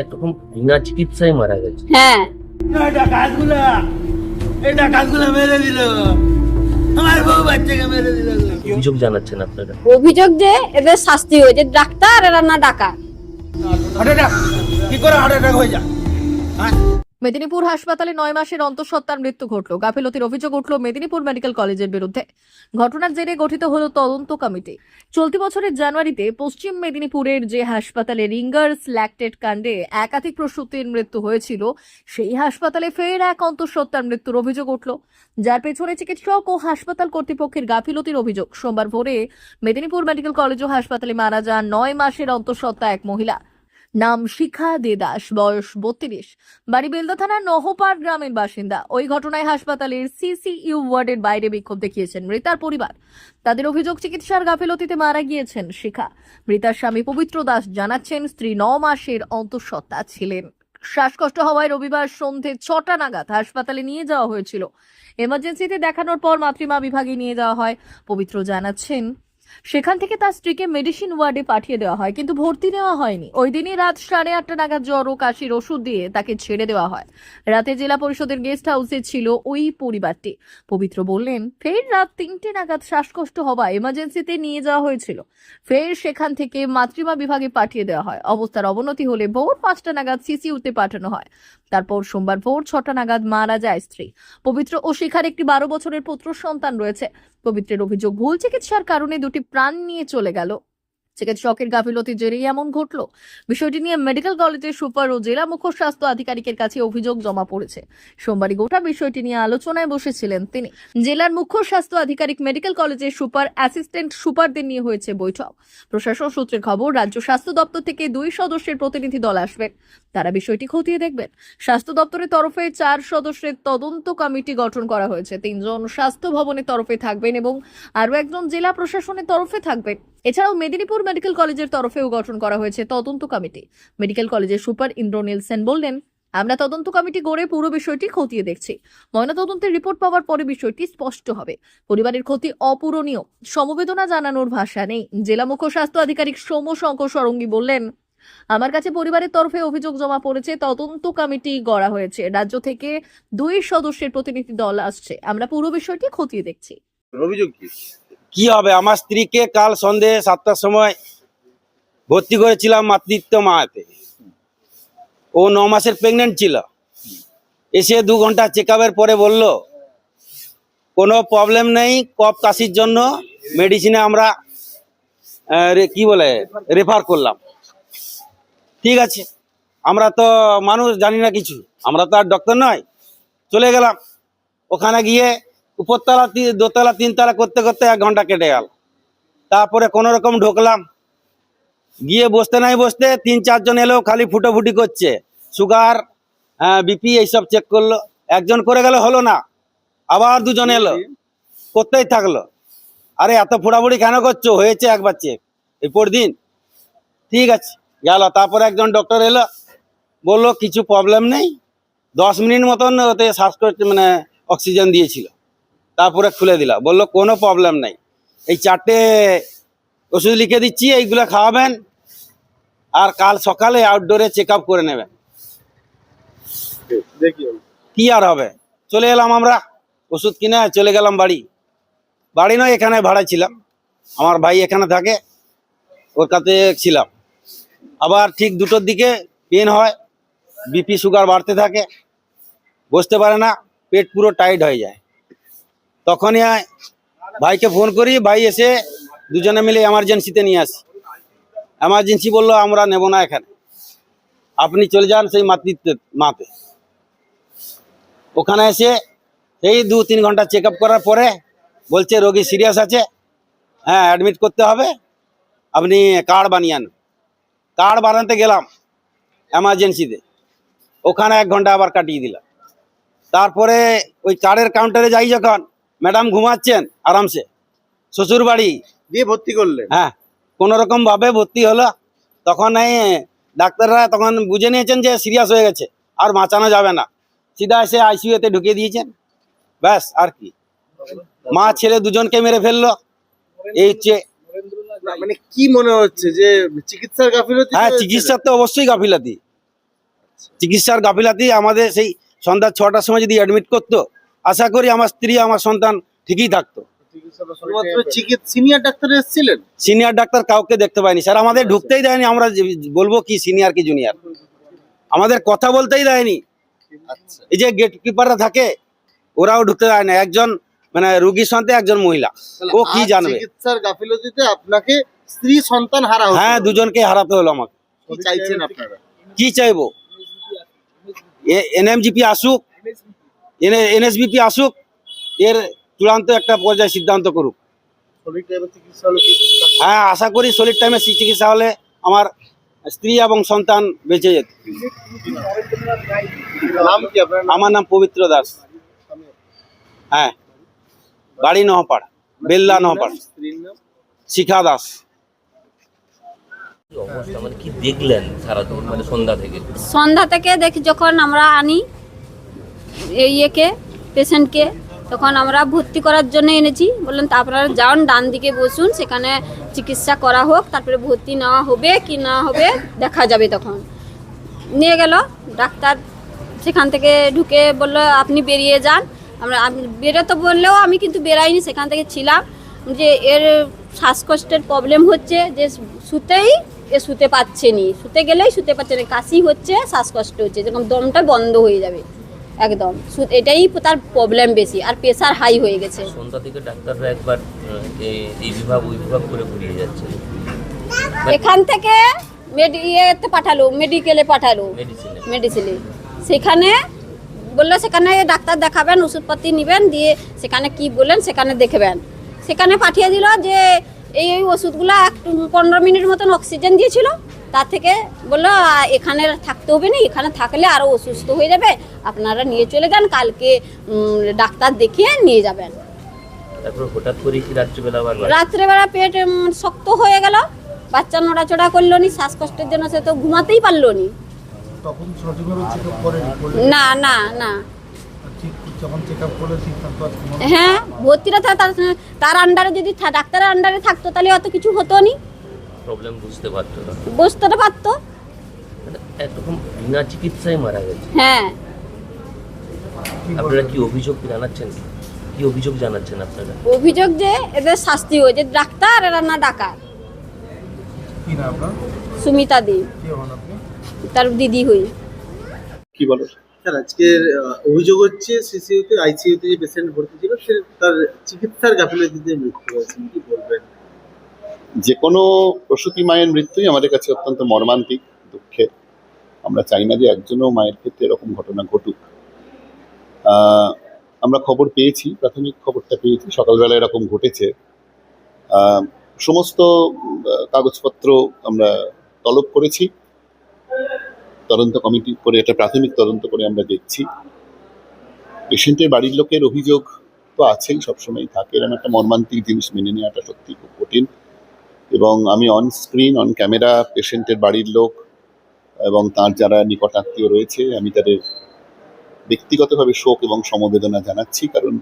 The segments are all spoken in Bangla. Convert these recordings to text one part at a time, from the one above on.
একরকম বিনা চিকিৎসায় মারা গেছে। হ্যাঁ। এটা কাজগুলা এটা কাজগুলা মেরে দিল। আমার বউ বাচ্চাকে মেরে দিল। অভিযোগ জানাচ্ছেন আপনারা? অভিযোগ যে এদের শাস্তি হয়েছে ডাক্তার এরা না ডাকা হার্ট অ্যাটাক কি করে হার্ট অ্যাটাক হয়ে যায়? হ্যাঁ? মেদিনীপুর হাসপাতালে নয় মাসের অন্তঃসত্ত্বার মৃত্যু ঘটল। গাফিলতির অভিযোগ উঠল মেদিনীপুর মেডিকেল কলেজের বিরুদ্ধে। ঘটনার জেরে গঠিত হল তদন্ত কমিটি। চলতি বছরের জানুয়ারিতে পশ্চিম মেদিনীপুরের যে হাসপাতালে রিঙ্গার্স ল্যাকটেড কাণ্ডে একাধিক প্রসূতির মৃত্যু হয়েছিল, সেই হাসপাতালে ফের এক অন্তঃসত্ত্বার মৃত্যুর অভিযোগ উঠল। যার পেছনে চিকিৎসক ও হাসপাতাল কর্তৃপক্ষের গাফিলতির অভিযোগ। সোমবার ভোরে মেদিনীপুর মেডিকেল কলেজ ও হাসপাতালে মারা যান নয় মাসের অন্তঃসত্ত্বা এক মহিলা। নাম শিখা দে দাস বয়স বত্রিশ। বাড়ি বেলদা থানার নহপাড় গ্রামের বাসিন্দা। ওই ঘটনায় হাসপাতালের সিসিইউ ওয়ার্ডের বাইরে বিক্ষোভ দেখিয়েছেন মৃতার পরিবার। তাদের অভিযোগ, চিকিৎসার গাফিলতিতে মারা গিয়েছেন শিখা। মৃতার স্বামী পবিত্র দাস জানাচ্ছেন স্ত্রী ন মাসের অন্তঃসত্ত্বা ছিলেন। শ্বাসকষ্ট হওয়ায় রবিবার সন্ধে ছটা নাগাদ হাসপাতালে নিয়ে যাওয়া হয়েছিল। এমার্জেন্সিতে দেখানোর পর মাতৃমা বিভাগে নিয়ে যাওয়া হয়। পবিত্র জানাচ্ছেন সেখান থেকে তার স্ত্রীকে মেডিসিন ওয়ার্ডে পাঠিয়ে দেওয়া হয়, কিন্তু ভর্তি নেওয়া হয়নি। ওই দিনই রাত সাড়ে আটটা নাগাদ জ্বর ও কাশির ওষুধ দিয়ে তাকে ছেড়ে দেওয়া হয়। রাতে জেলা পরিষদের গেস্ট হাউসে ছিল ওই পরিবারটি। পবিত্র বললেন, ফের রাত তিনটে নাগাদ শ্বাসকষ্ট হওয়া এমার্জেন্সিতে নিয়ে যাওয়া হয়েছিল। ফের সেখান থেকে মাতৃমা বিভাগে পাঠিয়ে দেওয়া হয়। অবস্থার অবনতি হলে ভোর পাঁচটা নাগাদ সিসিউতে পাঠানো হয়। তারপর সোমবার ভোর ছটা নাগাদ মারা যায় স্ত্রী। পবিত্র ও শিখার একটি বারো বছরের পুত্র সন্তান রয়েছে। পবিত্রের অভিযোগ ভুল চিকিৎসার কারণে দুটি প্রাণ নিয়ে চলে গেল। চিকিৎসকের গাফিলতির জেরেই এমন ঘটল। বিষয়টি নিয়ে মেডিকেল কলেজের সুপার ও জেলা মুখ্য স্বাস্থ্য আধিকারিকের কাছে অভিযোগ জমা পড়েছে। সোমবারই গোটা বিষয়টি নিয়ে আলোচনায় বসেছিলেন তিনি। জেলার মুখ্য স্বাস্থ্য আধিকারিক মেডিকেল কলেজের সুপার অ্যাসিস্ট্যান্ট সুপারদের নিয়ে হয়েছে বৈঠক। প্রশাসন সূত্রের খবর, রাজ্য স্বাস্থ্য দপ্তর থেকে দুই সদস্যের প্রতিনিধি দল আসবেন তারা বিষয়টি খতিয়ে দেখবেন। স্বাস্থ্য দপ্তরের তরফে চার সদস্যের তদন্ত কমিটি গঠন করা হয়েছে। তিনজন স্বাস্থ্য ভবনের তরফে থাকবেন এবং আরও একজন জেলা প্রশাসনের তরফে থাকবেন। এছাড়াও মেদিনীপুর মেডিকেল কলেজের তরফেও গঠন করা হয়েছে তদন্ত কমিটি। মেডিকেল কলেজের সুপার ইন্দ্রনীল সেন বললেন, আমরা তদন্ত কমিটি গড়ে পুরো বিষয়টি খতিয়ে দেখছি। ময়নাতদন্তের রিপোর্ট পাওয়ার পরে বিষয়টি স্পষ্ট হবে। পরিবারের ক্ষতি অপূরণীয়। সমবেদনা জানানোর ভাষা নেই। জেলা মুখ্য স্বাস্থ্য আধিকারিক সৌম শঙ্কর সরঙ্গী বললেন, আমার কাছে পরিবারের তরফে অভিযোগ জমা পড়েছে, তদন্ত কমিটি গড়া হয়েছে। রাজ্য থেকে দুই সদস্যের প্রতিনিধি দল আসছে। আমরা পুরো বিষয়টি খতিয়ে দেখছি। অভিযোগ কি? কি হবে? আমার স্ত্রীকে কাল সন্ধে সাতটার সময় ভর্তি করেছিলাম মাতৃত্ব মাতে ও ন মাসের প্রেগনেন্ট ছিল। এসে দু ঘণ্টা চেক পরে বলল, কোনো প্রবলেম নেই, কফ কাশির জন্য মেডিসিনে আমরা কি বলে রেফার করলাম। ঠিক আছে, আমরা তো মানুষ জানি না কিছু। আমরা তো আর ডক্টর নয়। চলে গেলাম। ওখানে গিয়ে উপরতলা দোতলা, তিনতলা করতে করতে এক ঘণ্টা কেটে গেল। তারপরে কোনো রকম ঢুকলাম। গিয়ে বসতে নাই বসতে তিন চারজন এলো, খালি ফুটোফুটি করছে। সুগার বিপি এইসব চেক করল। একজন করে গেল, হলো না। আবার দুজন এলো। করতেই থাকল। আরে, এত ফোড়াফুড়ি কেন করছ? হয়েছে একবার চেক এই পর দিন। ঠিক আছে, গেল। তারপরে একজন ডক্টর এলো। বলল, কিছু প্রবলেম নেই। দশ মিনিট মতন ওতে শ্বাসকষ্ট মানে অক্সিজেন দিয়েছিল। তারপরে খুলে দিলা বলল, কোনো প্রবলেম নাই। এই চারটে ওষুধ লিখে দিচ্ছি, এইগুলো খাওয়াবেন আর কাল সকালে আউটডোরে চেক আপ করে নেবেন। কি আর হবে? চলে এলাম আমরা, ওষুধ কিনে চলে গেলাম বাড়ি। বাড়ি নয়, এখানে ভাড়া ছিলাম। আমার ভাই এখানে থাকে, ওর কাছে ছিলাম। আবার ঠিক দুটোর দিকে পেন হয় বিপি সুগার বাড়তে থাকে, বসতে পারে না, পেট পুরো টাইট হয়ে যায়। তখনই ভাইকে ফোন করি, ভাই এসে দুজনে মিলে এমার্জেন্সিতে নিয়ে আসি। এমার্জেন্সি বলল, আমরা নেব না এখানে। আপনি চলে যান সেই মাতৃত্ব মাতে ওখানে এসে এই দু তিন ঘণ্টা চেক করার পরে বলছে, রোগী সিরিয়াস আছে? হ্যাঁ অ্যাডমিট করতে হবে। আপনি কার্ড বানিয়ে আন কার্ড বানাতে গেলাম এমার্জেন্সিতে ওখানে এক ঘণ্টা আবার কাটিয়ে দিলাম। তারপরে ওই কার্ডের কাউন্টারে যাই যখন ম্যাডাম ঘুমাচ্ছেন আরামসে। শ্বশুর বাড়ি দিয়ে ভর্তি করলেন? হ্যাঁ কোনো রকম ভাবে ভর্তি হলো। তখন এই ডাক্তাররা তখন বুঝে নিয়েছেন যে সিরিয়াস হয়ে গেছে আর বাঁচানো যাবে না। সিধা এসে আইসিইউতে ঢুকিয়ে দিয়েছেন। ব্যাস আর কি। মা ছেলে দুজনকে মেরে ফেলল। এই হচ্ছে মানে কি মনে হচ্ছে যে চিকিৎসার গাফিলতি হ্যাঁ চিকিৎসার তো অবশ্যই গাফিলাতি। চিকিৎসার গাফিলাতি আমাদের সেই সন্ধ্যা ছটার সময় যদি অ্যাডমিট করতো আশা করি আমার স্ত্রী আমার সন্তান ঠিকই থাকতো। সিনিয়র ডাক্তার এসেছিলেন? সিনিয়র ডাক্তার কাউকে দেখতে পাইনি। স্যার আমাদের ঢুকতেই দেয়নি আমরা বলব কি সিনিয়র কি জুনিয়র আমাদের কথা বলতেই দেয়নি। আচ্ছা। এই যে গেট কিপাররা থাকে ওরাও ঢুকতে দেয় না। একজন মানে রুগীর সঙ্গে একজন মহিলা। ও কি জানবে? গাফিলতিতে আপনাকে স্ত্রী সন্তান হারা হ্যাঁ দুজনকে হারাতে হলো আমাকে। কি চাইছেন আপনারা? কি চাইব? এনএমজিপি আসুক এনএসবিপি আসুক এর চূড়ান্ত একটা পর্যায়ে সিদ্ধান্ত করুক। হ্যাঁ আশা করি শরীর টাইমে চিকিৎসা হলে আমার স্ত্রী এবং সন্তান বেঁচে যেত। নাম কি আপনার? নাম আমার নাম পবিত্র দাস। হ্যাঁ বাড়ি নহপাড় বেল্লা নহপাড়। শিখা দাস। মানে কি দেখলেন সারাদিন মানে সন্ধ্যা থেকে? সন্ধ্যা থেকে দেখি যখন আমরা আনি ইয়েকে, পেশেন্টকে, তখন আমরা ভর্তি করার জন্য এনেছি। বললেন তা আপনারা যান, ডান দিকে বসুন, সেখানে চিকিৎসা করা হোক, তারপরে ভর্তি নেওয়া হবে কি না হবে দেখা যাবে তখন। নিয়ে গেল, ডাক্তার সেখান থেকে ঢুকে বলল, আপনি বেরিয়ে যান। আমরা, আমি বেরোতে বললেও আমি কিন্তু বেরাইনি সেখান থেকে ছিলাম যে এর শ্বাসকষ্টের প্রবলেম হচ্ছে, যে শুতেই এ শুতে পাচ্ছে নি। শুতে গেলেই শুতে পাচ্ছে না, কাশি হচ্ছে, শ্বাসকষ্ট হচ্ছে, যেরকম দমটা বন্ধ হয়ে যাবে। একদম। এটাই তার প্রবলেম বেশি আর প্রেশার হাই হয়ে গেছে। সন্ধ্যা থেকে ডাক্তাররা একবার এই বিভাগ ওই বিভাগ করে ঘুরিয়ে যাচ্ছে। এখান থেকে মেডি ইয়েতে পাঠালো মেডিকেলে পাঠালো। মেডিসিনে মেডিসিনে সেখানে বলল সেখানে ডাক্তার দেখাবেন ওষুধপাতি নেবেন দিয়ে সেখানে কি বললেন সেখানে দেখবেন। সেখানে পাঠিয়ে দিল যে এই এই ওষুধগুলো এক পনেরো মিনিট মতন অক্সিজেন দিয়েছিল। তার থেকে বলল এখানে থাকতে হবে না এখানে থাকলে আরও অসুস্থ হয়ে যাবে। আপনারা নিয়ে চলে যান কালকে ডাক্তার দেখিয়ে নিয়ে যাবেন। রাত্রিবেলা পেট শক্ত হয়ে গেল। বাচ্চা নড়াচড়া করল নি শ্বাসকষ্টের জন্য সে তো ঘুমাতেই পারল নি। না? না না হ্যাঁ ভর্তিটা থা- তার তার আন্ডারে যদি থা- ডাক্তারের আন্ডারে থাকতো তাহলে অত কিছু হতো নি। প্রবলেম বুঝতে পারতো না। বসতে তো পারতো? মানে একরকম বিনা চিকিৎসায় মারা গেছে। হ্যাঁ। আপনারা কি অভিযোগ জানাচ্ছেন কি? অভিযোগ জানাচ্ছেন আপনারা? অভিযোগ যে এদের শাস্তি হয় যে ডাক্তার এরা না ডাকার। কি না আপনার? সুমিতা দি। কি হন তার দিদি হই। কি বলো? স্যার আজকের অভিযোগ হচ্ছে সিসিউতে আইসিইউতে যে পেশেন্ট ভর্তি ছিল সে তার চিকিৎসার গাফিলতিতে মৃত্যু হয়েছে। কি বলবেন? যে কোনো প্রসূতি মায়ের মৃত্যুই আমাদের কাছে অত্যন্ত মর্মান্তিক দুঃখের আমরা চাই না যে একজনও মায়ের ক্ষেত্রে এরকম ঘটনা ঘটুক। আমরা খবর পেয়েছি, প্রাথমিক খবরটা পেয়েছি, সকালবেলা এরকম ঘটেছে। সমস্ত কাগজপত্র আমরা তলব করেছি। তদন্ত কমিটি করে এটা প্রাথমিক তদন্ত করে আমরা দেখছি। পেশেন্টের বাড়ির লোকের অভিযোগ তো আছেই সবসময় থাকে। এরকম একটা মর্মান্তিক জিনিস মেনে নেওয়াটা সত্যি খুব কঠিন। এবং আমি অন স্ক্রিন অন ক্যামেরা পেশেন্টের বাড়ির লোক এবং তার যারা নিকট আত্মীয় রয়েছে আমি তাদের ব্যক্তিগতভাবে শোক এবং সমবেদনা জানাচ্ছি। কারণ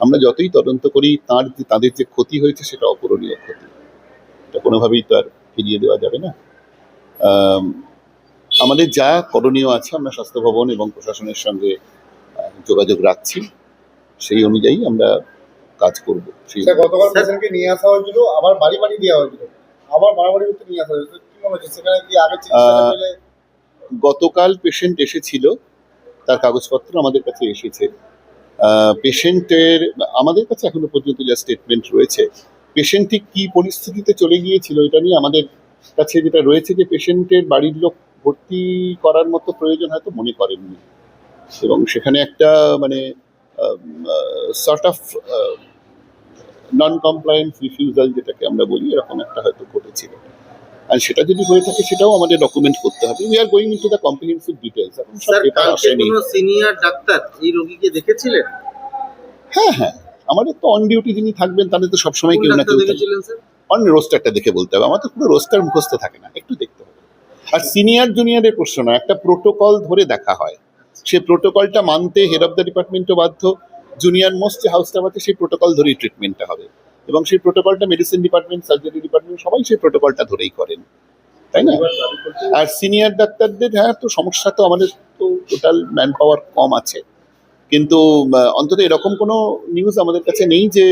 আমরা যতই তদন্ত করি তার যে তাদের যে ক্ষতি হয়েছে সেটা অপূরণীয় ক্ষতি। এটা কোনোভাবেই তো আর ফিরিয়ে দেওয়া যাবে না। আমাদের যা করণীয় আছে আমরা স্বাস্থ্য ভবন এবং প্রশাসনের সঙ্গে যোগাযোগ রাখছি। সেই অনুযায়ী আমরা কাজ করব। সেই গতকাল নিয়ে আসা হয়েছিল আবার বাড়ি বাড়ি দেওয়া হয়েছিল। আবার বাড়াবাড়ি করতে নিয়ে আসা হয়েছিল কি মনে হচ্ছে? সেখানে কি আগে চিকিৎসা পেলে গতকাল পেশেন্ট এসেছিল তার কাগজপত্র আমাদের কাছে এসেছে। পেশেন্টের আমাদের কাছে এখনও পর্যন্ত যা স্টেটমেন্ট রয়েছে পেশেন্ট ঠিক কি পরিস্থিতিতে চলে গিয়েছিল এটা নিয়ে আমাদের কাছে যেটা রয়েছে যে পেশেন্টের বাড়ির লোক ভর্তি করার মতো প্রয়োজন হয়তো মনে করেননি। এবং সেখানে একটা মানে sort of non compliance refusal যেটাকে আমরা বলি এরকম একটা হয়তো ঘটেছিল। আর সেটা যদি হয়ে থাকে সেটাও আমাদের ডকুমেন্ট করতে হবে। We are going into the comprehensive details এখন স্যার কালকে কোনো সিনিয়র ডাক্তার এই রোগীকে দেখেছিলেন? হ্যাঁ হ্যাঁ। আমাদের তো অন ডিউটি যিনি থাকবেন তাদের তো সবসময় কেউ না কেউ অন রোস্টারটা দেখে বলতে হবে। আমার তো পুরো রোস্টার মুখস্থ থাকে না। একটু দেখতে হবে। আর সিনিয়র জুনিয়রের প্রশ্ন না একটা প্রোটোকল ধরে দেখা হয়। সে প্রোটোকলটা মানতে হেড অফ দ্য ডিপার্টমেন্টও বাধ্য। জুনিয়র মোস্ট যে হাউস স্টাফ আছে সেই প্রোটোকল ধরেই ট্রিটমেন্টটা হবে। এবং সেই প্রোটোকলটা মেডিসিন ডিপার্টমেন্ট সার্জারি ডিপার্টমেন্ট সবাই সেই প্রোটোকলটা ধরেই করেন। তাই না? আর সিনিয়র ডাক্তারদের হ্যাঁ তো সমস্যা তো আমাদের তো টোটাল ম্যান পাওয়ার কম আছে। কিন্তু অন্তত এরকম কোনো নিউজ আমাদের কাছে নেই যে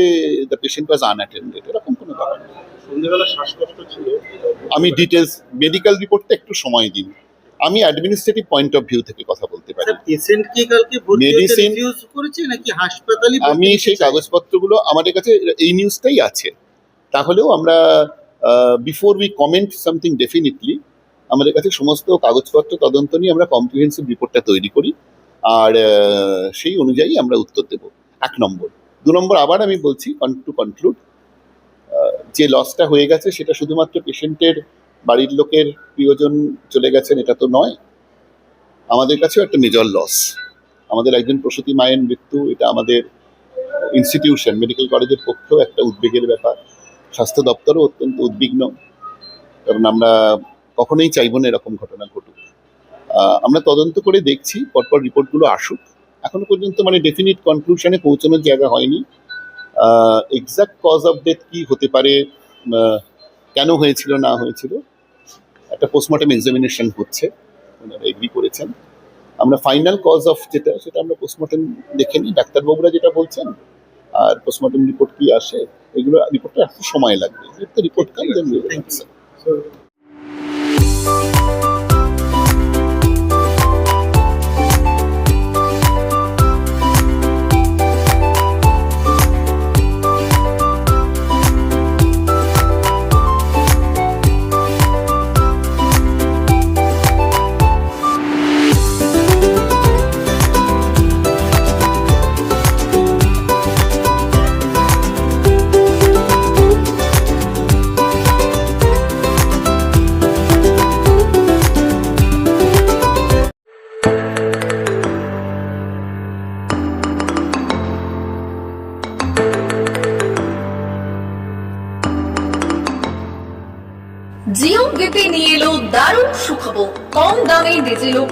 দ্য পেশেন্ট ওয়াজ আনঅ্যাটেন্ডেড এরকম কোনো ব্যাপার নেই। সন্ধ্যেবেলা শ্বাসকষ্ট ছিল। আমি ডিটেলস মেডিকেল রিপোর্টটা একটু সময় দিন। আমি অ্যাডমিনিস্ট্রেটিভ পয়েন্ট অফ ভিউ থেকে কথা বলতে পারি। পেশেন্ট কি কালকে রিফিউজ করেছে নাকি হাসপাতালে আমি সেই কাগজপত্রগুলো আমাদের কাছে এই নিউজটাই আছে। তাহলেও আমরা before we comment something definitely আমাদের কাছে সমস্ত কাগজপত্র তদন্ত নিয়ে আমরা কম্প্রিহেন্সিভ রিপোর্টটা তৈরি করি। আর সেই অনুযায়ী আমরা উত্তর দেব। এক নম্বর। দু নম্বর আবার আমি বলছি টু কনক্লুড যে লসটা হয়ে গেছে সেটা শুধুমাত্র পেশেন্টের বাড়ির লোকের প্রিয়জন চলে গেছেন, এটা তো নয়। আমাদের কাছেও একটা মেজর লস আমাদের একজন প্রসূতি মায়ের মৃত্যু, এটা আমাদের ইনস্টিটিউশন মেডিকেল কলেজের পক্ষেও একটা উদ্বেগের ব্যাপার। স্বাস্থ্য দপ্তরও অত্যন্ত উদ্বিগ্ন, কারণ আমরা কখনোই চাইব না এরকম ঘটনা ঘটুক। আমরা তদন্ত করে দেখছি, পরপর রিপোর্টগুলো আসুক। এখনও পর্যন্ত মানে ডেফিনিট কনক্লুশনে পৌঁছানোর জায়গা হয়নি। এক্সাক্ট কজ অফ ডেথ কি হতে পারে কেন হয়েছিল, না হয়েছিল একটা পোস্টমর্টম এক্সামিনেশন হচ্ছে ওনারা এগ্রি করেছেন। আমরা ফাইনাল কজ অফ যেটা সেটা আমরা পোস্টমর্টম দেখে নিই। ডাক্তারবাবুরা যেটা বলছেন আর পোস্টমর্টম রিপোর্ট কি আসে এগুলো রিপোর্টটা একটু সময় লাগবে। রিপোর্ট কাম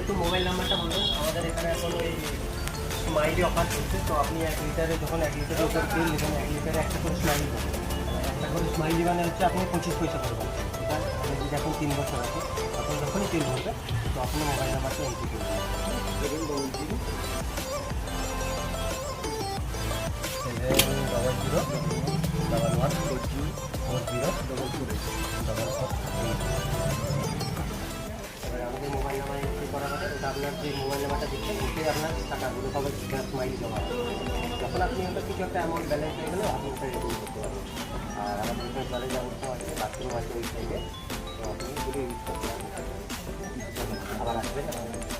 একটু মোবাইল নাম্বারটা বলুন আমাদের এখানে এখন ওই স্মাইলি অফার চলছে, তো আপনি এক লিটারে যখন এক লিটারের উপর তেল নেবেন এক লিটারে একটা করে স্মাইলি পাবেন একটা করে স্মাইলি মানে হচ্ছে আপনি পঁচিশ পয়সা পাবেন এটা আপনি যদি এখন তিন বছর আছে তখন যখনই তেল ভরবে তো আপনি মোবাইল নাম্বারটা এন্ট্রি করবেন double zero double double one four zero four zero আপনার যে মোবাইল নাম্বারটা দিচ্ছেন, ওতে আপনার টাকাগুলো সবাই ব্যাংক মাইলি জমা যখন আপনি ওটা কিছু একটা অ্যামাউন্ট ব্যালেন্স হয়ে গেলে, আপনি ওটা রিডিম করতে পারবেন। আর আমাদের এখানে ব্যালেন্স ব্যবস্থা আছে বাথরুম আছে ওই সাইডে তো আপনি এগুলো ইউজ করতে পারবেন। আবার আসবেন আমাদের